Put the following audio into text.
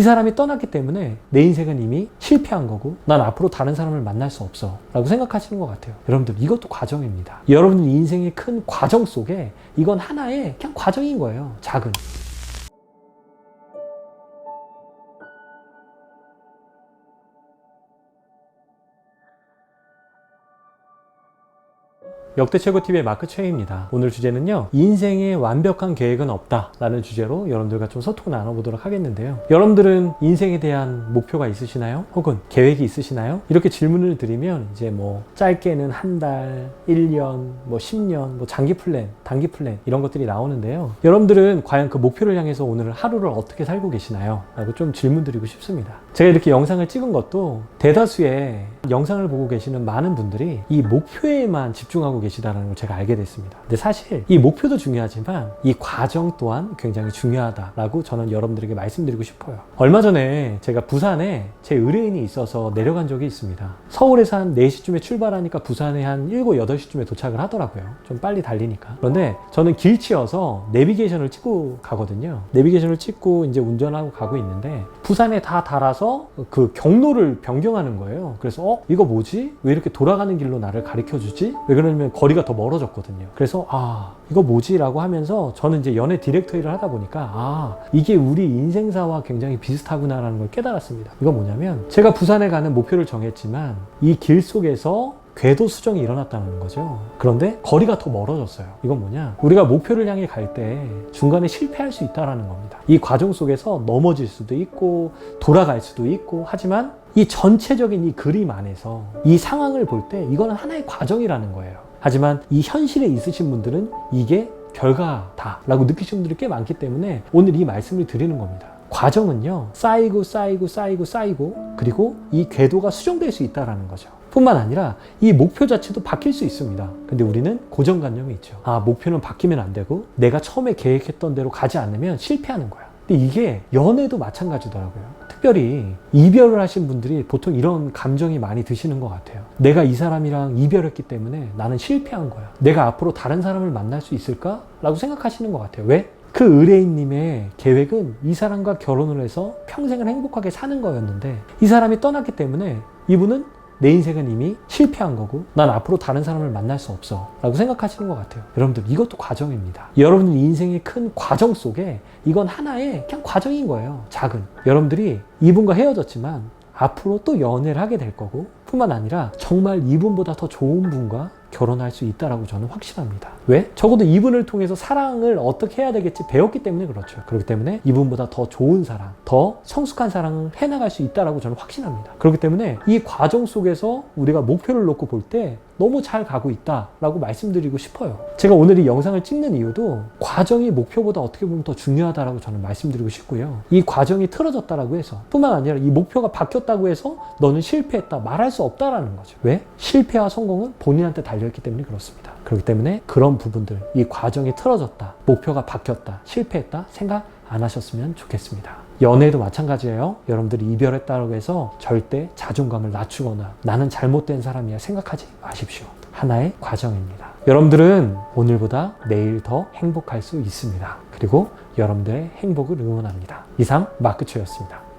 이 사람이 떠났기 때문에 내 인생은 이미 실패한 거고 난 앞으로 다른 사람을 만날 수 없어 라고 생각하시는 것 같아요. 여러분들 이것도 과정입니다. 여러분들 인생의 큰 과정 속에 이건 하나의 그냥 과정인 거예요. 작은. 역대 최고 TV의 마크 최입니다. 오늘 주제는요. 인생에 완벽한 계획은 없다라는 주제로 여러분들과 좀 소통 나눠보도록 하겠는데요. 여러분들은 인생에 대한 목표가 있으시나요? 혹은 계획이 있으시나요? 이렇게 질문을 드리면 이제 뭐 짧게는 한 달, 1년, 뭐 10년, 뭐 장기 플랜, 단기 플랜 이런 것들이 나오는데요. 여러분들은 과연 그 목표를 향해서 오늘 하루를 어떻게 살고 계시나요? 라고 좀 질문 드리고 싶습니다. 제가 이렇게 영상을 찍은 것도 대다수의 영상을 보고 계시는 많은 분들이 이 목표에만 집중하고 계시다는 걸 제가 알게 됐습니다. 근데 사실 이 목표도 중요하지만 이 과정 또한 굉장히 중요하다라고 저는 여러분들에게 말씀드리고 싶어요. 얼마 전에 제가 부산에 제 의뢰인이 있어서 내려간 적이 있습니다. 서울에서 한 4시쯤에 출발하니까 부산에 한 7, 8시쯤에 도착을 하더라고요. 좀 빨리 달리니까. 그런데 저는 길치여서 내비게이션을 찍고 가거든요. 내비게이션을 찍고 이제 운전하고 가고 있는데 부산에 다 달아서 그 경로를 변경하는 거예요. 그래서 어 이거 뭐지? 왜 이렇게 돌아가는 길로 나를 가르쳐 주지? 왜 그러냐면 거리가 더 멀어졌거든요. 그래서 아 이거 뭐지라고 하면서 저는 이제 연애 디렉터 일을 하다 보니까 아 이게 우리 인생사와 굉장히 비슷하구나라는 걸 깨달았습니다. 이거 뭐냐면 제가 부산에 가는 목표를 정했지만 이 길 속에서 궤도 수정이 일어났다는 거죠. 그런데 거리가 더 멀어졌어요. 이건 뭐냐? 우리가 목표를 향해 갈 때 중간에 실패할 수 있다라는 겁니다. 이 과정 속에서 넘어질 수도 있고 돌아갈 수도 있고 하지만 이 전체적인 이 그림 안에서 이 상황을 볼 때 이거는 하나의 과정이라는 거예요. 하지만 이 현실에 있으신 분들은 이게 결과다라고 느끼시는 분들이 꽤 많기 때문에 오늘 이 말씀을 드리는 겁니다. 과정은요, 쌓이고 쌓이고 쌓이고 쌓이고, 그리고 이 궤도가 수정될 수 있다라는 거죠. 뿐만 아니라 이 목표 자체도 바뀔 수 있습니다. 근데 우리는 고정관념이 있죠. 아, 목표는 바뀌면 안 되고, 내가 처음에 계획했던 대로 가지 않으면 실패하는 거야. 근데 이게 연애도 마찬가지더라고요. 특별히 이별을 하신 분들이 보통 이런 감정이 많이 드시는 것 같아요. 내가 이 사람이랑 이별했기 때문에 나는 실패한 거야. 내가 앞으로 다른 사람을 만날 수 있을까? 라고 생각하시는 것 같아요. 왜? 그 의뢰인님의 계획은 이 사람과 결혼을 해서 평생을 행복하게 사는 거였는데 이 사람이 떠났기 때문에 이분은 내 인생은 이미 실패한 거고 난 앞으로 다른 사람을 만날 수 없어 라고 생각하시는 것 같아요. 여러분들 이것도 과정입니다. 여러분들 인생의 큰 과정 속에 이건 하나의 그냥 과정인 거예요. 작은. 여러분들이 이분과 헤어졌지만 앞으로 또 연애를 하게 될 거고 뿐만 아니라 정말 이분보다 더 좋은 분과 결혼할 수 있다라고 저는 확신합니다. 왜? 적어도 이분을 통해서 사랑을 어떻게 해야 되겠지 배웠기 때문에 그렇죠. 그렇기 때문에 이분보다 더 좋은 사랑, 더 성숙한 사랑을 해나갈 수 있다라고 저는 확신합니다. 그렇기 때문에 이 과정 속에서 우리가 목표를 놓고 볼 때 너무 잘 가고 있다라고 말씀드리고 싶어요. 제가 오늘 이 영상을 찍는 이유도 과정이 목표보다 어떻게 보면 더 중요하다라고 저는 말씀드리고 싶고요. 이 과정이 틀어졌다라고 해서 뿐만 아니라 이 목표가 바뀌었다고 해서 너는 실패했다 말할 수 없다라는 거죠. 왜? 실패와 성공은 본인한테 달려있기 때문에 그렇습니다. 그렇기 때문에 그런 부분들, 이 과정이 틀어졌다, 목표가 바뀌었다, 실패했다 생각 안 하셨으면 좋겠습니다. 연애도 마찬가지예요. 여러분들이 이별했다고 해서 절대 자존감을 낮추거나 나는 잘못된 사람이야 생각하지 마십시오. 하나의 과정입니다. 여러분들은 오늘보다 내일 더 행복할 수 있습니다. 그리고 여러분들의 행복을 응원합니다. 이상 마크초였습니다.